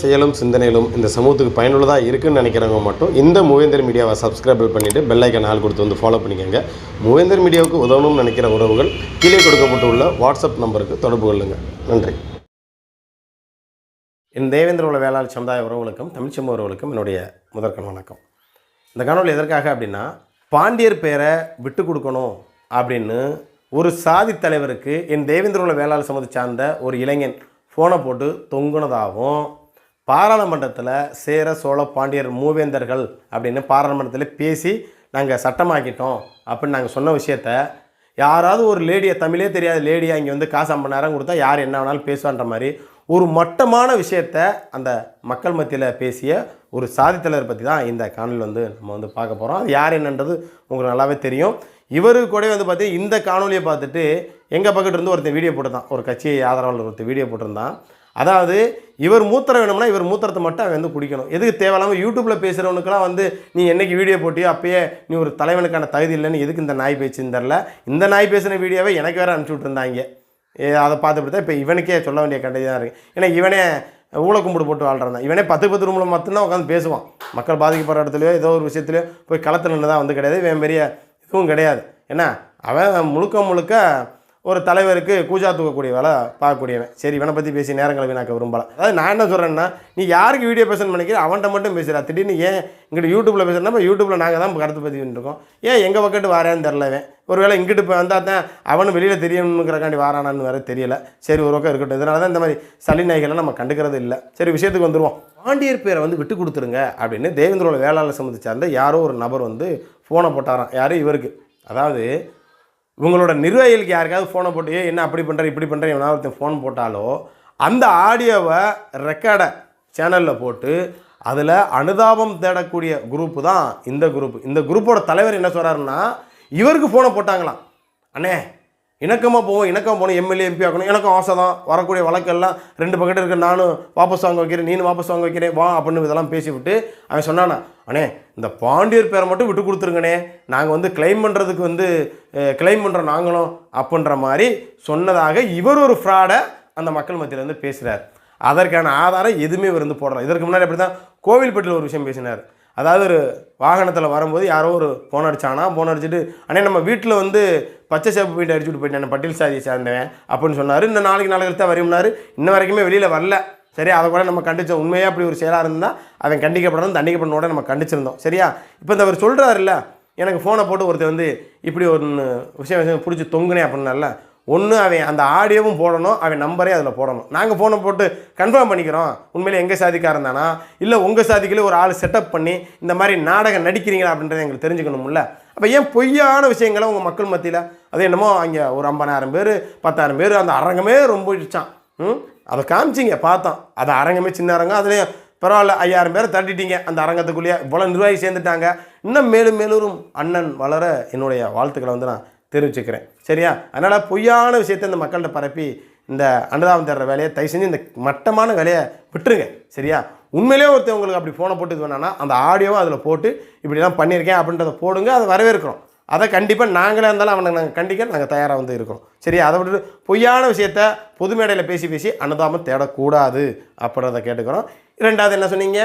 செயலும் சிந்தனையிலும் இந்த சமூகத்துக்கு பயனுள்ளதாக இருக்குன்னு நினைக்கிறவங்க மட்டும் இந்த மூவேந்தர் மீடியாவை சப்ஸ்கிரைப் பண்ணிவிட்டு பெல்லைக்கன் ஆள் கொடுத்து வந்து ஃபாலோ பண்ணிக்கோங்க. மூவேந்தர் மீடியாவுக்கு உதவணும்னு நினைக்கிற உறவுகள் கீழே கொடுக்கப்பட்டுள்ள வாட்ஸ்அப் நம்பருக்கு தொடர்பு கொள்ளுங்கள் நன்றி. என் தேவேந்திர உள்ள வேளாண் சமுதாய உறவுகளுக்கும் தமிழ்ச்சமூக உறவுகளுக்கும் என்னுடைய முதற்கண் வணக்கம். இந்த காணொலி எதற்காக அப்படின்னா பாண்டியர் பேரை விட்டு கொடுக்கணும் அப்படின்னு ஒரு சாதி தலைவருக்கு என் தேவேந்திர உள்ள வேளாண் சமூகத்தை சார்ந்த ஒரு இளைஞன் ஃபோனை போட்டு தொங்குனதாகவும் பாராளுமன்றத்தில் சேர சோழ பாண்டியர் மூவேந்தர்கள் அப்படின்னு பாராளுமன்றத்தில் பேசி நாங்கள் சட்டமாக்கிட்டோம் அப்படின்னு நாங்கள் சொன்ன விஷயத்த யாராவது ஒரு லேடியை தமிழே தெரியாத லேடியாக இங்கே வந்து காசு ஐம்பது நேரம் கொடுத்தா யார் என்ன வேணாலும் பேசுவான்ற மாதிரி ஒரு மட்டமான விஷயத்த அந்த மக்கள் மத்தியில் பேசிய ஒரு சாதித்தலைவர் பற்றி தான் இந்த காணொலி வந்து நம்ம வந்து பார்க்க போகிறோம் அது யார் என்னன்றது உங்களுக்கு நல்லாவே தெரியும். இவரு கூட வந்து பார்த்தீங்கன்னா இந்த காணொலியை பார்த்துட்டு எங்கள் பக்கத்துலேருந்து ஒருத்தர் ஒருத்தன் வீடியோ போட்டிருந்தான். ஒரு கட்சி ஆதரவாளர் ஒருத்தர் வீடியோ போட்டிருந்தான். அதாவது இவர் மூத்திரம் வேணும்னா இவர் மூத்திரத்தை மட்டும் அவன் வந்து குடிக்கணும். எதுக்கு தேவையில்லாமல் யூடியூப்பில் பேசுகிறவனுக்குலாம் வந்து நீ என்னைக்கு வீடியோ போட்டியோ அப்பயே நீ ஒரு தலைவனுக்கான தகுதி இல்லைன்னு எதுக்கு இந்த நாய் பேச்சுன்னு தெரில இந்த நாய் பேசின வீடியோவை எனக்கு வேறு அனுப்பிச்சி விட்ருந்தாங்க ஏ, அதை பார்த்துட்டு தான் இப்போ இவனுக்கே சொல்ல வேண்டிய கண்டது தான் இருக்குது ஏன்னா இவனே ஊழ கும்பிடு போட்டு வாழ்றான் இவனே பத்து பத்து ரூமில் மட்டும்தான் உட்காந்து பேசுவான். மக்கள் பாதிக்கப்படுற இடத்துலையோ ஏதோ ஒரு விஷயத்துலையோ போய் களத்தில் நின்று தான் வந்து கிடையாது. இவன் பெரிய இதுவும் கிடையாது. என்ன அவன் முழுக்க முழுக்க ஒரு தலைவருக்கு கூஜா தூக்கக்கூடிய வேலை பார்க்கக்கூடியவன். சரி இவனை பற்றி பேசி நேரங்களை வீணாக்க விரும்பலாம் அதாவது நான் என்ன சொல்கிறேன்னா நீ யாருக்கு வீடியோ பேசணும் நினைக்கிற அவன்கிட்ட மட்டும் பேசுகிறா திடீர்னு ஏன் இங்கிட்ட யூடியூப்பில் பேசுகிறா யூடியூப்பில் நாங்கள் தான் கருத்து பதிவு இருக்கோம். ஏன் எங்கள் பக்கத்து வாரேன்னு தெரில ஒருவேளை இங்கிட்டு இப்போ வந்தால் தான் அவனு வெளியில் தெரியணுங்கிறக்காண்டி வாரானான்னு வேறு தெரியல. சரி ஒரு பக்கம் இருக்கட்டும். இதனால தான் இந்த மாதிரி சளி நாய்களை நம்ம கண்டுக்கிறது இல்லை. சரி விஷயத்துக்கு வந்துடுவோம் பாண்டியர் பேரை வந்து விட்டு கொடுத்துருங்க அப்படின்னு தேவேந்திரோட வேளாளர் சம்மந்திச்சார்ந்த சார்ந்த யாரோ ஒரு நபர் வந்து ஃபோனை போட்டாராம். யாரும் இவருக்கு. அதாவது இவங்களோட நிர்வாகிகளுக்கு யாருக்காவது ஃபோனை போட்டு என்ன அப்படி பண்ணுற இப்படி பண்ணுற எவனாவது ஒருத்தன் ஃபோன் போட்டாலோ அந்த ஆடியோவை ரெக்கார்டை சேனலில் போட்டு அதில் அனுதாபம் தேடக்கூடிய குரூப்பு தான் இந்த குரூப் இந்த குரூப்போட தலைவர் என்ன சொல்கிறாருன்னா இவருக்கு ஃபோனை போட்டாங்களாம். அண்ணே இணக்கமாக போவோம் இணக்கமாக போகணும் எம்எல்ஏ எம்பி ஆகணும் எனக்கும் ஆசை தான். வரக்கூடிய வழக்கெல்லாம் ரெண்டு பக்கெட் இருக்க. நானும் வாபஸ் வாங்க வைக்கிறேன் நீனும் வாபஸ் வாங்க வைக்கிறேன் வா அப்படின்னு இதெல்லாம் பேசிவிட்டு அவன் சொன்னானா அண்ணே இந்த பாண்டியர் பேரை மட்டும் விட்டு கொடுத்துருங்கண்ணே. நாங்கள் வந்து கிளைம் பண்ணுறதுக்கு வந்து கிளைம் பண்ணுறோம் நாங்களும் அப்படின்ற மாதிரி சொன்னதாக இவர் ஒரு ஃப்ராடை அந்த மக்கள் மத்தியில் வந்து பேசுகிறார் அதற்கான ஆதாரம் எதுவுமே இவர் வந்து போடலாம் இதற்கு முன்னாடி அப்படி தான் கோவில்பட்டியில் ஒரு விஷயம் பேசினார். அதாவது ஒரு வாகனத்தில் வரும்போது யாரோ ஒரு ஃபோன் அடித்தானா ஃபோன் அடிச்சுட்டு அண்ணே நம்ம வீட்டில் வந்து பச்சை சேப்பு போயிட்டு அடிச்சுட்டு போயிட்டேன் பட்டியல் சாதியை சேர்ந்தவன் அப்படின்னு சொன்னார். இந்த நாளைக்கு நாளைக்கு தான் வரும்னாரு. இன்ன வரைக்குமே வெளியில் வரல. சரி அதை கூட நம்ம கண்டிச்சோம் உண்மையாக அப்படி ஒரு செயலாக இருந்தால் அவன் கண்டிக்கப்படணும் தண்டிக்கப்படணும் நம்ம கண்டிச்சிருந்தோம். சரியா? இப்போ இந்த அவர் சொல்கிறாருல்ல எனக்கு ஃபோனை போட்டு ஒருத்தர் வந்து இப்படி ஒரு விஷயம் விஷயம் பிடிச்சி தொங்குனேன் அப்படின்னால ஒன்று அவன் அந்த ஆடியோவும் போடணும் அவன் நம்பரே அதில் போடணும். நாங்கள் ஃபோனை போட்டு கன்ஃபார்ம் பண்ணிக்கிறோம். உண்மையிலே எங்கள் சாதிக்காரன் தானா? இல்லை உங்கள் சாதிக்கிலே ஒரு ஆள் செட்டப் பண்ணி இந்த மாதிரி நாடகம் நடிக்கிறீங்களா அப்படின்றத எங்களுக்கு தெரிஞ்சுக்கணும்ல. அப்போ ஏன் பொய்யான விஷயங்களை உங்கள் மக்கள் மத்தியில்? அது என்னமோ அங்கே ஒரு ஐம்பதாயிரம் பேர் பத்தாயிரம் பேர் அந்த அரங்கமே ரொம்ப இடிச்சான் ம்? அதை காமிச்சிங்க பார்த்தோம். அது அரங்கமே சின்ன அரங்கம் அதுலேயும் பரவாயில்ல ஐயாயிரம் பேரை தட்டிட்டீங்க. அந்த அரங்கத்துக்குள்ளேயே இவ்வளோ நிர்வாகி சேர்ந்துட்டாங்க. இன்னும் மேலும் மேலும் அண்ணன் வளர என்னுடைய வாழ்த்துக்களை வந்து நான் தெரிவிச்சுக்கிறேன். சரியா? அதனால் பொய்யான விஷயத்தை இந்த மக்கள்கிட்ட பரப்பி இந்த அன்னதாபம் தேடுற வேலையை தயவு செஞ்சு இந்த மட்டமான வேலையை விட்டுருங்க. சரியா? உண்மையிலேயே ஒருத்தர் உங்களுக்கு அப்படி ஃபோனை போட்டு இது வேணான்னா அந்த ஆடியோவை அதில் போட்டு இப்படிலாம் பண்ணியிருக்கேன் அப்படின்றத போடுங்க அதை வரவேற்கிறோம். அதை கண்டிப்பாக நாங்களே இருந்தாலும் அவனை நாங்கள் கண்டிக்க நாங்கள் தயாராக வந்து இருக்கிறோம். சரி அதை விட்டு பொய்யான விஷயத்த பொது மேடையில் பேசி பேசி அன்னதாபம் தேடக்கூடாது அப்படின்றத கேட்டுக்கிறோம். ரெண்டாவது என்ன சொன்னீங்க?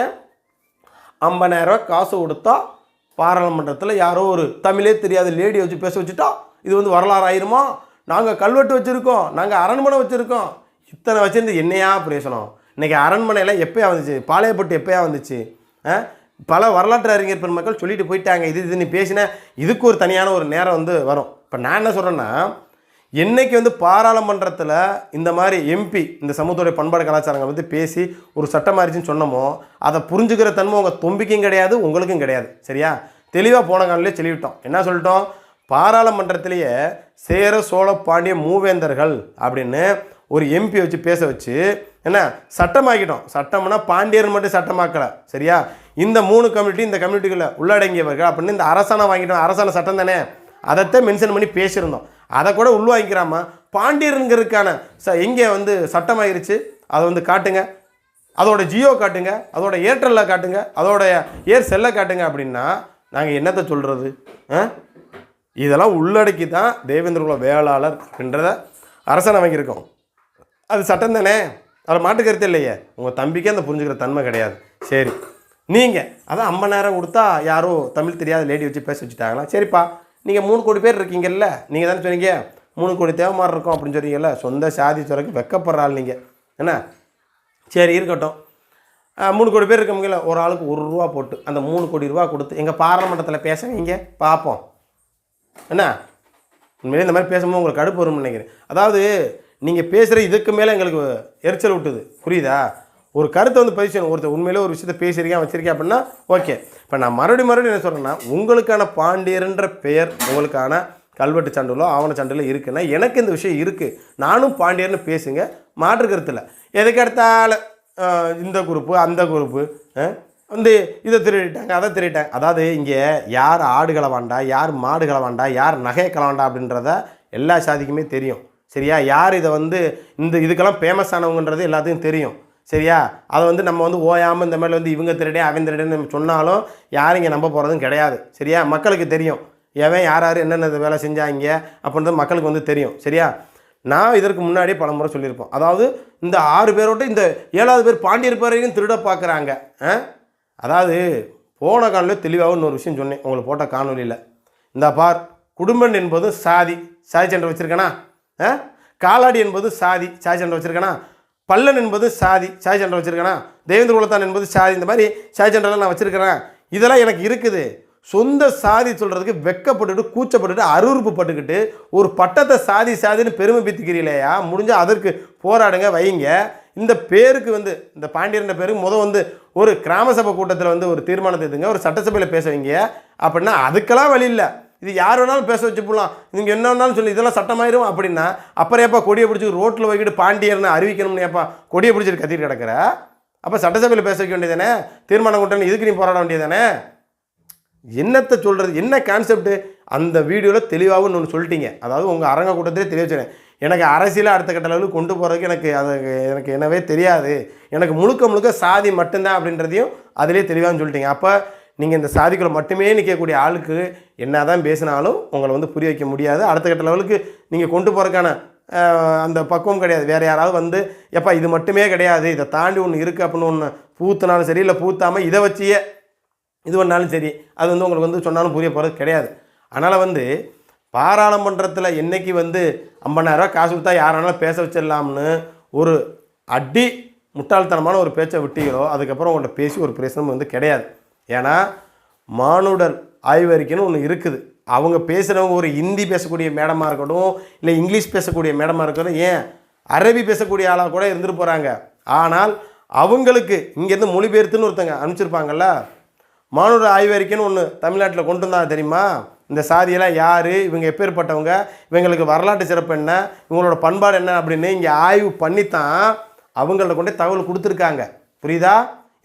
ஐம்பதாயிரரூவா காசு கொடுத்தா பாராளுமன்றத்தில் யாரோ ஒரு தமிழே தெரியாத லேடி வச்சு பேச வச்சுட்டா இது வந்து வரலாறு ஆயிருமா? நாங்கள் கல்வெட்டு வச்சுருக்கோம் நாங்கள் அரண்மனை வச்சுருக்கோம். இத்தனை வச்சுருந்து என்னையா பேசணும் இன்றைக்கி அரண்மனையில் எப்போயா வந்துச்சு? பாளையப்பட்டு எப்போயா வந்துச்சு? பல வரலாற்று அறிஞர் பெருமக்கள் சொல்லிட்டு போயிட்டாங்க. இது இது நீ பேசின இதுக்கு ஒரு தனியான ஒரு நேரம் வந்து வரும். இப்போ நான் என்ன சொல்கிறேன்னா என்னைக்கு வந்து பாராளுமன்றத்தில் இந்த மாதிரி எம்பி இந்த சமூகத்துடைய பண்பாடு கலாச்சாரங்கள் வந்து பேசி ஒரு சட்டம் மாறிச்சுன்னு சொன்னோமோ அதை புரிஞ்சுக்கிற தன்மை உங்கள் தொம்பிக்கும் கிடையாது உங்களுக்கும் கிடையாது. சரியா? தெளிவாக போன காலிலே சொல்லிவிட்டோம். என்ன சொல்லிட்டோம்? பாராளுமன்றத்திலேயே சேர சோழ பாண்டிய மூவேந்தர்கள் அப்படின்னு ஒரு எம்பி வச்சு பேச வச்சு என்ன சட்டமாக்கிட்டோம். சட்டம்னா பாண்டியர் மட்டும் சட்டமாக்கலை சரியா? இந்த மூணு கம்யூனிட்டி இந்த கம்யூனிட்டிகளை உள்ளடங்கியவர்கள் அப்படின்னு இந்த அரசாணை வாங்கிட்டோம். அரசாணை சட்டம் தானே? அதைத்தான் மென்ஷன் பண்ணி பேசியிருந்தோம். அதை கூட உள்வாங்கிக்கிறாம? பாண்டியருங்கிறதுக்கான ச எங்கே வந்து சட்டமாகிருச்சு அதை வந்து காட்டுங்க. அதோட ஜியோ காட்டுங்க. அதோட ஏர்டெல்லில் காட்டுங்க. அதோட ஏர் செல்லை காட்டுங்க அப்படின்னா நாங்கள் என்னத்தை சொல்கிறது ஆ? இதெல்லாம் உள்ளடக்கி தான் தேவேந்திரகுல வேளாளர் அப்படின்றத அரசனை வாங்கியிருக்கோம் அது சட்டம் தானே? அதில் மாட்டுக்கருத்து இல்லையே. உங்கள் தம்பிக்கே அந்த புரிஞ்சுக்கிற தன்மை கிடையாது. சரி. நீங்கள் அதான் ஐம்பது நேரம் கொடுத்தா யாரோ தமிழ் தெரியாத லேடி வச்சு பேச வச்சுட்டாங்களா சரிப்பா. நீங்கள் மூணு கோடி பேர் இருக்கீங்கல்ல நீங்கள் தானே சொன்னீங்க. மூணு கோடி தேவை மாதிரி இருக்கும் அப்படின்னு சொன்னீங்கல்ல சொந்த சாதி துறைக்கு வெக்கப்படுறாள் நீங்கள் என்ன? சரி இருக்கட்டும். மூணு கோடி பேர் இருக்கவங்கள ஒரு ஆளுக்கு ஒரு ரூபா போட்டு அந்த மூணு கோடி ரூபா கொடுத்து எங்கள் பாராளுமன்றத்தில் பேச வைங்க பார்ப்போம் என்ன? உண்மையிலே இந்த மாதிரி பேசும்போது உங்களுக்கு கடுப்பு வரும்னு நினைக்கிறேன். அதாவது நீங்கள் பேசுகிற இதுக்கு மேலே எங்களுக்கு எரிச்சல் விட்டுது புரியுதா? ஒரு கருத்தை வந்து பதிவு செய்யணும். ஒருத்தர் உண்மையிலே ஒரு விஷயத்தை பேசியிருக்கேன் வச்சிருக்கேன் அப்படின்னா ஓகே. இப்போ நான் மறுபடியும் மறுபடியும் என்ன சொல்கிறேன்னா உங்களுக்கான பாண்டியர்ன்ற பெயர் உங்களுக்கான கல்வெட்டு சான்றிலோ ஆவண சான்றிலோ இருக்குன்னா எனக்கு இந்த விஷயம் இருக்குது நானும் பாண்டியர்னு பேசுங்க மாற்று கருத்தில். எதுக்கு எடுத்தாலும் இந்த குரூப்பு அந்த குரூப்பு வந்து இதை திருடிட்டாங்க அதை திருடிட்டாங்க. அதாவது இங்கே யார் ஆடுகளை வாண்டா யார் மாடுகளை வாண்டா யார் நகை கலவாண்டா அப்படின்றத எல்லா சாதிக்குமே தெரியும். சரியா? யார் இதை வந்து இந்த இதுக்கெல்லாம் ஃபேமஸ் ஆனவங்கன்றது எல்லாத்துக்கும் தெரியும். சரியா? அதை வந்து நம்ம வந்து ஓயாமல் இந்த மாதிரி வந்து இவங்க திருடே அவன் திருடேன்னு நம்ம சொன்னாலும் யாரும் இங்கே நம்ப போகிறதும் கிடையாது. சரியா? மக்களுக்கு தெரியும். எவன் யார் யார் என்னென்ன வேலை செஞ்சாங்க அப்படின்றது மக்களுக்கு வந்து தெரியும். சரியா? நான் இதற்கு முன்னாடி பல முறை சொல்லியிருப்போம். அதாவது இந்த ஆறு பேரோட இந்த ஏழாவது பேர் பாண்டியர் பேரையும் திருட பார்க்குறாங்க. அதாவது போன காணொலியில் தெளிவாக இன்னொரு விஷயம் சொன்னேன் உங்களுக்கு போட்ட காணொலியில் இந்த பார் குடும்பன் என்பது சாதி சாதி சென்டர் வச்சுருக்கேனா? ஆ? காலாடி என்பது சாதி சாதி சென்டர் வச்சுருக்கேனா? பல்லன் என்பது சாதி சாதி சென்டர் வச்சுருக்கேனா? தேவேந்திர குலத்தான் என்பது சாதி இந்த மாதிரி சாதி சென்டர்லாம் நான் வச்சுருக்கிறேன். இதெல்லாம் எனக்கு இருக்குது. சொந்த சாதி சொல்கிறதுக்கு வெக்கப்பட்டுட்டு கூச்சப்பட்டுட்டு அருவருப்பு பட்டுக்கிட்டு ஒரு பட்டத்தை சாதி சாதின்னு பெருமை பித்துக்கிறீங்களேயா? முடிஞ்சால் அதற்கு போராடுங்க வைங்க. இந்த பேருக்கு வந்து இந்த பாண்டியன்ற பேருக்கு முத வந்து ஒரு கிராம சபை கூட்டத்தில் வந்து ஒரு தீர்மானத்தை எடுத்துங்க ஒரு சட்டசபையில் பேச வைங்க. அப்படின்னா அதுக்கெல்லாம் வழி இல்லை. இது யார் வேணாலும் பேச வச்சு போடலாம். நீங்கள் என்ன வேணாலும் சொல்லி இதெல்லாம் சட்டமாயிரும் அப்படின்னா அப்புறம் ஏப்பா கொடியை பிடிச்சி ரோட்டில் வைக்கிட்டு பாண்டியர்னு அறிவிக்கணும்னு ஏப்பா கொடியை பிடிச்சிட்டு கத்திட்டு கிடக்குற? அப்போ சட்டசபையில் பேச வைக்க வேண்டியதானே தீர்மானம் கொண்டு இதுக்கு நீ போராட வேண்டியதானே என்னத்தை சொல்கிறது என்ன கான்செப்ட்டு அந்த வீடியோவில் தெளிவாகவும் ஒன்று சொல்லிட்டீங்க. அதாவது உங்கள் அரங்க கூட்டத்திலே தெளிவா எனக்கு அரசியலை அடுத்த கட்ட லெவலுக்கு கொண்டு போகிறதுக்கு எனக்கு அது எனக்கு என்னவே தெரியாது. எனக்கு முழுக்க முழுக்க சாதி மட்டும்தான் அப்படின்றதையும் அதிலே தெளிவாக சொல்லிட்டீங்க. அப்போ நீங்கள் இந்த சாதிக்குள்ளே மட்டுமே நிற்கக்கூடிய ஆளுக்கு என்ன தான் பேசினாலும் உங்களை வந்து புரிய வைக்க முடியாது. அடுத்த கட்ட லெவலுக்கு நீங்கள் கொண்டு போகிறக்கான அந்த பக்குவம் கிடையாது. வேறு யாராவது வந்து எப்பா இது மட்டுமே கிடையாது. இதை தாண்டி ஒன்று இருக்குது அப்படின்னு ஒன்று பூத்தினாலும் சரி இல்லை பூத்தாமல் இதை வச்சியே இது பண்ணாலும் சரி அது வந்து உங்களுக்கு வந்து சொன்னாலும் புரிய போகிறது கிடையாது. அதனால் வந்து பாராளுமன்றத்தில் என்னைக்கு வந்து ஐம்பதாயிரரூவா காசு கொடுத்தா யாரானாலும் பேச வச்சிடலாம்னு ஒரு அடி முட்டாள்தனமான ஒரு பேச்சை விட்டீங்களோ அதுக்கப்புறம் உங்கள்கிட்ட பேசி ஒரு பிரச்சனை வந்து கிடையாது. ஏன்னா மானுடர் ஆய்வறிக்கைன்னு ஒன்று இருக்குது. அவங்க பேசுகிறவங்க ஒரு ஹிந்தி பேசக்கூடிய மேடமாக இருக்கட்டும் இல்லை இங்கிலீஷ் பேசக்கூடிய மேடமாக இருக்கட்டும் ஏன்? அரபி பேசக்கூடிய ஆளாக கூட இருந்துட்டு போகிறாங்க ஆனால் அவங்களுக்கு இங்கேருந்து மொழிபெயர்த்துன்னு ஒருத்தங்க அனுப்பிச்சிருப்பாங்கல்ல மானுட ஆய்வறிக்கைன்னு ஒன்று தமிழ்நாட்டில் கொண்டு வந்தாங்க தெரியுமா? இந்த சாதியெல்லாம் யார்? இவங்க எப்பேற்பட்டவங்க இவங்களுக்கு வரலாற்று சிறப்பு என்ன? இவங்களோட பண்பாடு என்ன அப்படின்னு இங்கே ஆய்வு பண்ணித்தான் அவங்கள்ட்ட கொண்டு தகவல் கொடுத்துருக்காங்க. புரியுதா?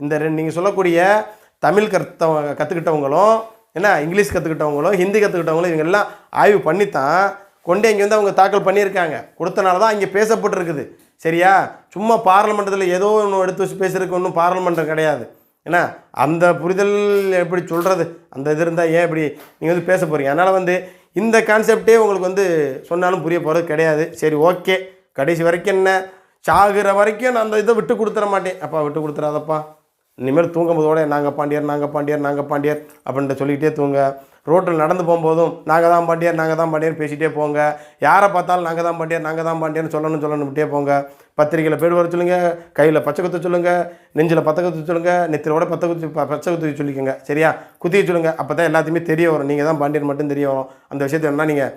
இந்த ரெண்டு நீங்கள் சொல்லக்கூடிய தமிழ் கற்று கற்றுக்கிட்டவங்களும் என்ன இங்கிலீஷ் கற்றுக்கிட்டவங்களும் ஹிந்தி கற்றுக்கிட்டவங்களும் இவங்கெல்லாம் ஆய்வு பண்ணித்தான் கொண்டு இங்கே வந்து அவங்க தாக்கல் பண்ணியிருக்காங்க. கொடுத்தனால தான் இங்கே பேசப்பட்டிருக்குது. சரியா? சும்மா பாராளுமன்றத்தில் ஏதோ ஒன்று எடுத்து வச்சு பேசுறதுக்கு ஒன்றும் பாராளுமன்றம் கிடையாது. ஏன்னா அந்த புரிதல் எப்படி சொல்கிறது அந்த இது இருந்தால் ஏன் இப்படி நீங்கள் வந்து பேச போகிறீங்க அதனால் வந்து இந்த கான்செப்டே உங்களுக்கு வந்து சொன்னாலும் புரிய போகிறது கிடையாது. சரி ஓகே. கடைசி வரைக்கும் என்ன? சாகுற வரைக்கும் நான் அந்த இதை விட்டு கொடுத்துட மாட்டேன். அப்பா விட்டு கொடுத்துறாதப்பா. இனிமேல் தூங்கும்போதோட நாங்கள் பாண்டியர் நாங்கள் பாண்டியர் நாங்கள் பாண்டியர் அப்படின்ட்டு சொல்லிக்கிட்டே தூங்க. ரோட்டில் நடந்து போகும்போதும் நாங்கள் தான் பாண்டியர் நாங்கள் தான் பாண்டியர் பேசிகிட்டே போங்க. யாரை பார்த்தாலும் நாங்கள் தான் பாண்டியர் நாங்கள் தான் பாண்டியர்னு சொல்லணும் சொல்லணும் விட்டே போங்க. பத்திரிக்கையில் பேர் வர சொல்லுங்கள் கையில் பச்சை குத்து சொல்லுங்கள் நெஞ்சில் பத்த குத்து சொல்லுங்கள் நெத்திரோட பத்த குத்து பச்சை குத்து சொல்லிக்கோங்க. சரியா? குத்திய சொல்லுங்கள் அப்போ தான் எல்லாத்தையுமே தெரிய வரும். நீங்கள் தான் பாண்டியர் மட்டும் தெரிய வரும். அந்த விஷயத்தை வேணால் நீங்கள்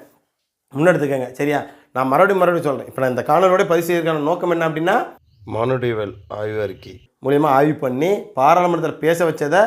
முன்னெடுத்துக்கங்க. சரியா? நான் மறுபடியும் மறுபடியும் சொல்கிறேன் இப்போ நான் இந்த காணொலியோட பதிவு செய்யறதுக்கான நோக்கம் என்ன அப்படின்னா மானுடிவல் ஆய்வு மூலியமாக ஆய்வு பண்ணி பாராளுமன்றத்தில் பேச வச்சதை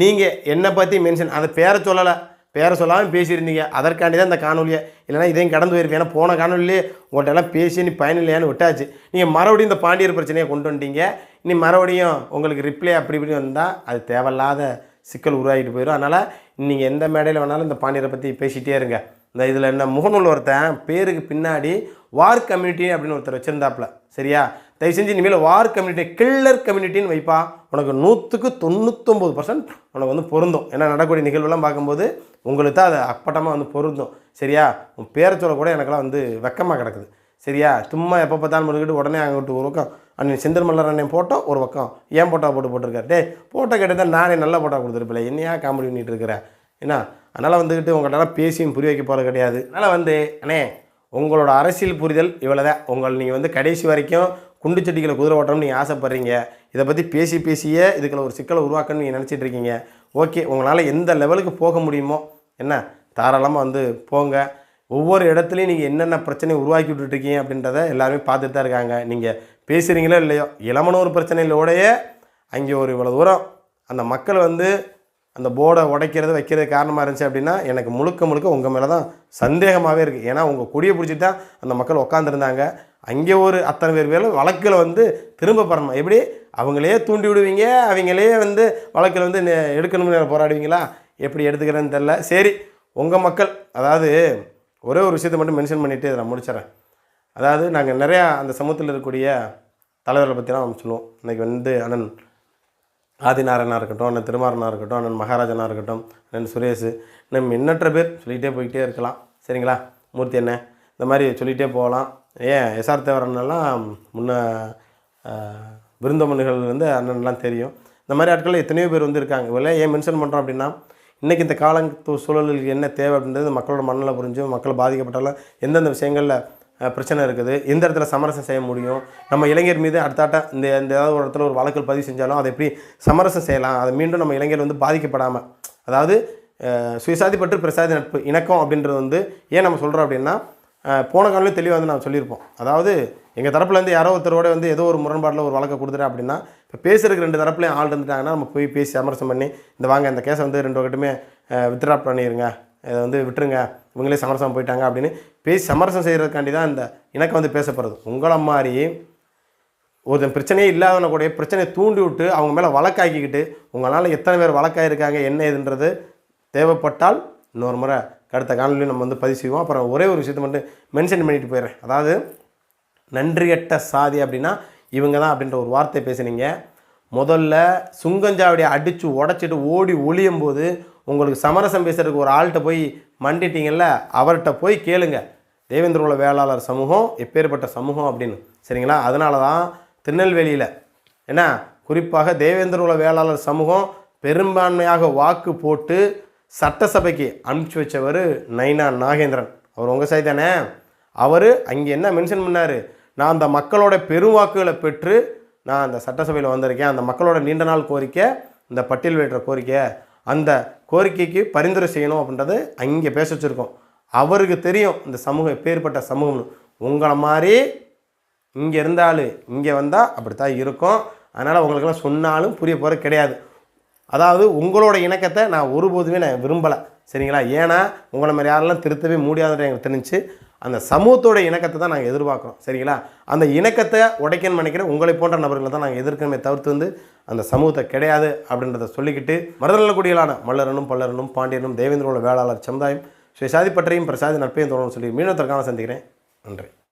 நீங்கள் என்னை பற்றி மென்ஷன் அந்த பேரை சொல்லலை. பேரை சொல்லாமல் பேசியிருந்தீங்க. அதற்காண்டி தான் இந்த காணொலியை இல்லைன்னா இதையும் கடந்து போயிருப்பேன் ஏன்னா போன காணொலியே உங்கள்கிட்ட எல்லாம் பேசி நீ பயனில்லையான்னு விட்டாச்சு. நீங்கள் மறுபடியும் இந்த பாண்டியர் பிரச்சனையை கொண்டு வந்துட்டீங்க. இனி மறுபடியும் உங்களுக்கு ரிப்ளை அப்படி இப்படி வந்தால் அது தேவையில்லாத சிக்கல் உருவாகிட்டு போயிடும். அதனால் நீங்கள் எந்த மேடையில் வேணாலும் இந்த பாண்டியரை பற்றி பேசிகிட்டே இருங்க. இந்த இதில் என்ன முகநூல் ஒருத்தன் பேருக்கு பின்னாடி வார் கம்யூனிட்டி அப்படின்னு ஒருத்தர் வச்சுருந்தாப்புல. சரியா? தயவு செஞ்சு இனிமேல் வார் கம்யூனிட்டி கில்லர் கம்யூனிட்டின்னு வைப்பா. உனக்கு நூற்றுக்கு தொண்ணூத்தொம்பது பர்சன்ட் உனக்கு வந்து பொருந்தும். ஏன்னா நடக்கூடிய நிகழ்வுலாம் பார்க்கும்போது உங்களுக்கு தான் அது அப்பட்டமாக வந்து பொருந்தும். சரியா? உன் பேரை கூட எனக்கெல்லாம் வந்து வெக்கமாக கிடக்குது. சரியா? சும்மா எப்போ பார்த்தாலும் முடிக்கிட்டு உடனே அங்கிட்டு ஒரு பக்கம். அண்ணன் செந்தில் மல்லர் அண்ணன் போட்டோ ஒரு பக்கம். ஏன் போட்டோ போட்டு போட்டிருக்காரு? டே போட்டோ கேட்டதான் நானே நல்ல போட்டோ கொடுத்துருப்பில்ல என்னையா காமெடி பண்ணிகிட்டு இருக்கிறேன் என்ன? அதனால் வந்துக்கிட்டு உங்கள்கிட்ட பேசியும் புரிய வைக்க போகிறது கிடையாது. அதனால் வந்து அண்ணே உங்களோட அரசியல் புரிதல் இவ்வளோதான் உங்கள் நீங்கள் வந்து கடைசி வரைக்கும் குண்டு செடிகளை குதிரை ஓட்டணும்னு நீங்கள் ஆசைப்பட்றீங்க. இதை பற்றி பேசி பேசியே இதுக்குள்ள ஒரு சிக்கலை உருவாக்கணும்னு நீங்கள் நினச்சிட்டு இருக்கீங்க. ஓகே உங்களால் எந்த லெவலுக்கு போக முடியுமோ என்ன? தாராளமாக வந்து போங்க. ஒவ்வொரு இடத்துலையும் நீங்கள் என்னென்ன பிரச்சனை உருவாக்கி விட்டுருக்கீங்க அப்படின்றத எல்லாருமே பார்த்துட்டு தான் இருக்காங்க. நீங்கள் பேசுகிறீங்களோ இல்லையோ இளமனூர் பிரச்சனையிலோடையே அங்கே ஒரு இவ்வளோ தூரம் அந்த மக்கள் வந்து அந்த போர்டை உடைக்கிறது வைக்கிறது காரணமாக இருந்துச்சு அப்படின்னா எனக்கு முழுக்க முழுக்க உங்கள் மேலே தான் சந்தேகமாகவே இருக்குது ஏன்னா உங்கள் கொடியை பிடிச்சிட்டு தான் அந்த மக்கள் உட்காந்துருந்தாங்க அங்கே ஒரு அத்தனை பேர் பேரும் வழக்கில் வந்து திரும்ப பெறணும். எப்படி? அவங்களே தூண்டி விடுவீங்க அவங்களே வந்து வழக்கில் வந்து எடுக்கணும்னு போராடுவீங்களா? எப்படி எடுத்துக்கிறேன்னு தெரில சரி உங்கள் மக்கள் அதாவது ஒரே ஒரு விஷயத்தை மட்டும் மென்ஷன் பண்ணிவிட்டு இதை நான் முடிச்சிடறேன். அதாவது நாங்கள் நிறையா அந்த சமூகத்தில் இருக்கக்கூடிய தலைவர்களை பற்றிலாம் சொல்லுவோம். இன்றைக்கி வந்து அண்ணன் ஆதிநாராயணா இருக்கட்டும் அண்ணன் திருமாறனா இருக்கட்டும் அண்ணன் மகாராஜனா இருக்கட்டும் அண்ணன் சுரேஷ் இன்னும் எண்ணற்ற பேர் சொல்லிகிட்டே போய்கிட்டே இருக்கலாம். சரிங்களா? மூர்த்தி என்ன இந்த மாதிரி சொல்லிகிட்டே போகலாம். ஏன் எஸ்ஆர் தேவரன்னெல்லாம் முன்ன ஆஹ், விருந்தமணிகள் வந்து அண்ணன்லாம் தெரியும். இந்த மாதிரி ஆட்கள் எத்தனையோ பேர் வந்து இருக்காங்க இவெல்லாம் ஏன் மென்ஷன் பண்ணுறோம் அப்படின்னா இன்றைக்கி இந்த கால சூழலுக்கு என்ன தேவை அப்படின்றது மக்களோட மண்ணில் புரிஞ்சு மக்கள் பாதிக்கப்பட்டாலும் எந்தெந்த விஷயங்களில் பிரச்சனை இருக்குது எந்த இடத்துல சமரசம் செய்ய முடியும் நம்ம இளைஞர் மீது அடுத்தாட்ட இந்த இந்த ஏதாவது ஒரு இடத்துல ஒரு வழக்கு பதிவு செஞ்சாலும் அதை எப்படி சமரசம் செய்யலாம் அதை மீண்டும் நம்ம இளைஞர் வந்து பாதிக்கப்படாமல் அதாவது சுயசாதி பற்று பிரசாதி நட்பு இணக்கம் அப்படின்றது வந்து ஏன் நம்ம சொல்கிறோம் அப்படின்னா போன காலையில் தெளிவாக வந்து நான் சொல்லியிருப்போம். அதாவது எங்கள் தரப்புலேருந்து யாரோ ஒருத்தரோட வந்து ஏதோ ஒரு முரண்பாட்டில் ஒரு வழக்கை கொடுத்துட்டேன் அப்படின்னா இப்போ பேசுறதுக்கு ரெண்டு தரப்புலையும் ஆள் இருந்துட்டாங்கன்னா நம்ம போய் பேசி சமரசம் பண்ணி இந்த வாங்க இந்த கேஸை வந்து ரெண்டு கட்டுமே வித்ரா பண்ணிடுங்க இதை வந்து விட்டுருங்க. இவங்களே சமரசம் போயிட்டாங்க அப்படின்னு பேசி சமரசம் செய்கிறதுக்காண்டி தான் இந்த இணக்கம் வந்து பேசப்படுறது உங்களை மாதிரி ஒருத்தன் பிரச்சனையே இல்லாதவன கூட பிரச்சனையை தூண்டி விட்டு அவங்க மேலே வழக்காக்கிக்கிட்டு உங்களால் எத்தனை பேர் வழக்காயிருக்காங்க என்ன ஏதுன்றது தேவைப்பட்டால் இன்னொரு முறை அடுத்த காணொலியும் நம்ம வந்து பதிவு செய்வோம். அப்புறம் ஒரே ஒரு விஷயத்தை மட்டும் மென்ஷன் பண்ணிட்டு போயிடுறேன். அதாவது நன்றியட்ட சாதி அப்படின்னா இவங்க தான் அப்படின்ற ஒரு வார்த்தை பேசுனீங்க. முதல்ல சுங்கஞ்சாவடியை அடித்து உடச்சிட்டு ஓடி ஒளியும் போது உங்களுக்கு சமரசம் பேசுறதுக்கு ஒரு ஆள்கிட்ட போய் மண்டிட்டீங்கல்ல அவர்கிட்ட போய் கேளுங்க. தேவேந்திர வேளாளர் சமூகம் எப்பேற்பட்ட சமூகம் அப்படின்னு. சரிங்களா? அதனால தான் திருநெல்வேலியில் என்ன குறிப்பாக தேவேந்திர வேளாளர் சமூகம் பெரும்பான்மையாக வாக்கு போட்டு சட்டசபைக்கு அனுப்பிச்சி வச்சவர் நைனா நாகேந்திரன். அவர் உங்கள் சைடு தானே? அவர் அங்கே என்ன மென்ஷன் பண்ணார்? நான் அந்த மக்களோட பெருவாக்குகளை பெற்று நான் அந்த சட்டசபையில் வந்திருக்கேன். அந்த மக்களோட நீண்ட நாள் கோரிக்கை இந்த பட்டியல் வேற்ற கோரிக்கை அந்த கோரிக்கைக்கு பரிந்துரை செய்யணும் அப்படின்றது அங்கே பேச வச்சுருக்கோம். அவருக்கு தெரியும் இந்த சமூகம் எப்பேற்பட்ட சமூகம்னு. உங்களை மாதிரி இங்கே இருந்தாலும் இங்கே வந்தால் அப்படி தான் இருக்கும். அதனால் உங்களுக்கெல்லாம் சொன்னாலும் புரிய போகிற கிடையாது. அதாவது உங்களோட இணக்கத்தை நான் ஒருபோதுமே நான் விரும்பலை. சரிங்களா? ஏன்னா உங்களை மாதிரி யாரெல்லாம் திருத்தவே முடியாதுன்ற எங்களுக்கு தெரிஞ்சு அந்த சமூகத்தோட இணக்கத்தை தான் நாங்கள் எதிர்பார்க்குறோம். சரிங்களா? அந்த இணக்கத்தை உடைக்கணும்னு நினைக்கிறேன் உங்களை போன்ற நபர்களை தான் நாங்கள் எதிர்க்கணுமே தவிர்த்து வந்து அந்த சமூகத்தை கிடையாது அப்படின்றத சொல்லிக்கிட்டு மருதநலக்குடிகளான மல்லரனும் பல்லரனும் பாண்டியனும் தேவேந்திரோட வேளாளர் சமுதாயம் சுயசாதி பற்றியும் பிரசாதி நட்பையும் தோணும்னு சொல்லி மீனவத்திற்கான சந்திக்கிறேன். நன்றி.